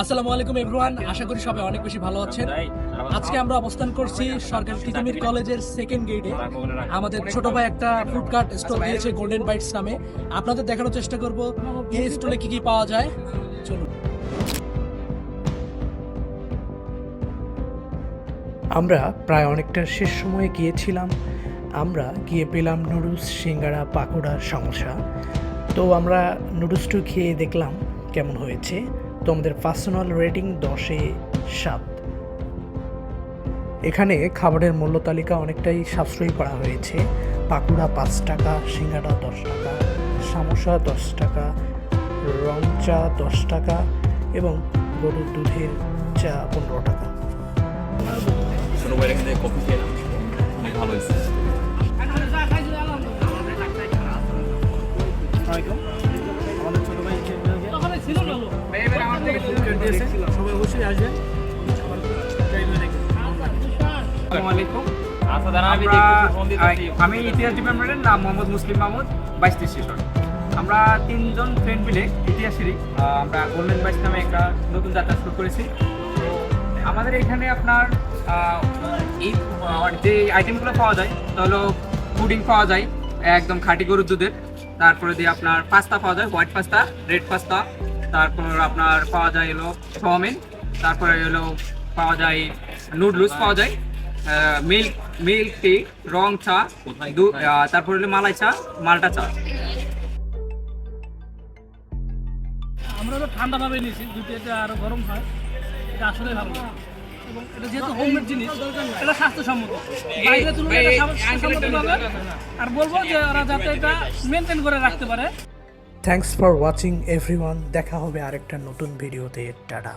আসসালামু আলাইকুম এভরিওয়ান আশা করি সবাই অনেক বেশি ভালো আছেন। আজকে আমরা অবস্থান করছি সরকারি তিতুমির কলেজের সেকেন্ড গেটে আমাদের ছোট ভাই একটা ফুড কার্ট স্টল দিয়েছে গোল্ডেন বাইটস নামে। আপনাদের দেখানোর চেষ্টা করব এই স্টলে কি কি পাওয়া যায়। চলুন। আমরা প্রায় অনেকটা শেষ সময়ে গিয়েছিলাম। আমরা গিয়ে পেলাম নুডলস সিঙ্গারা পাকোড়া সমোসা। তো আমরা নুডলসটু খেয়ে দেখলাম কেমন হয়েছে। তো আমাদের পার্সোনাল রেটিং দশে সাত। এখানে খাবারের মূল্য তালিকা অনেকটাই সাশ্রয়ী করা হয়েছে। পাকুড়া পাঁচ টাকা সিঙ্গাড়া দশ টাকা, সামোসা দশ টাকা, রং চা দশ টাকা এবং গরুর দুধের চা পনেরো টাকা। ভালো হয়েছে। সবাই অবশ্যই আসবেন আমি আমরা দেখতেছি, ফোন দিতেছি। আমি ইতিহাস ডিপার্টমেন্টের নাম মোহাম্মদ মুসলিম মাহমুদ বাইশ স্টেশন আমরা তিনজন ফ্রেন্ড মিলে ইতিহাসেরই আমরা গোল্ডেন বাইশ নামে একটা নতুন যাত্রা শুরু করেছি। আমাদের এখানে আপনার আহ, এই যে আইটেমগুলো পাওয়া যায় তা হলো পুডিং পাওয়া যায় একদম খাঁটি গরুর দুধের। তারপরে দিয়ে আপনার পাস্তা পাওয়া যায় হোয়াইট পাস্তা রেড পাস্তা তারপর আপনার পাওয়া যায় হলো চাউমিন তারপরে হলো পাওয়া যায় নুডলস পাওয়া যায় মিল্ক মিল্ক টি রং চা তারপর হলো মালাই চা মালটা চা। আমরা তো ঠান্ডা ভাবে নিয়েছি যদি এটা আরও গরম হয় এটা আসলে ভালো। এবং এটা যেহেতু হোমমেড জিনিস এটা স্বাস্থ্যসম্মত। বাইরে তুলনায় আর বলব যে ওরা যাতে এটা মেনটেন করে রাখতে পারে। থ্যাংকস ফর ওয়াচিং এভরিওয়ান দেখা হবে আরেকটা নতুন ভিডিওতে টাটা।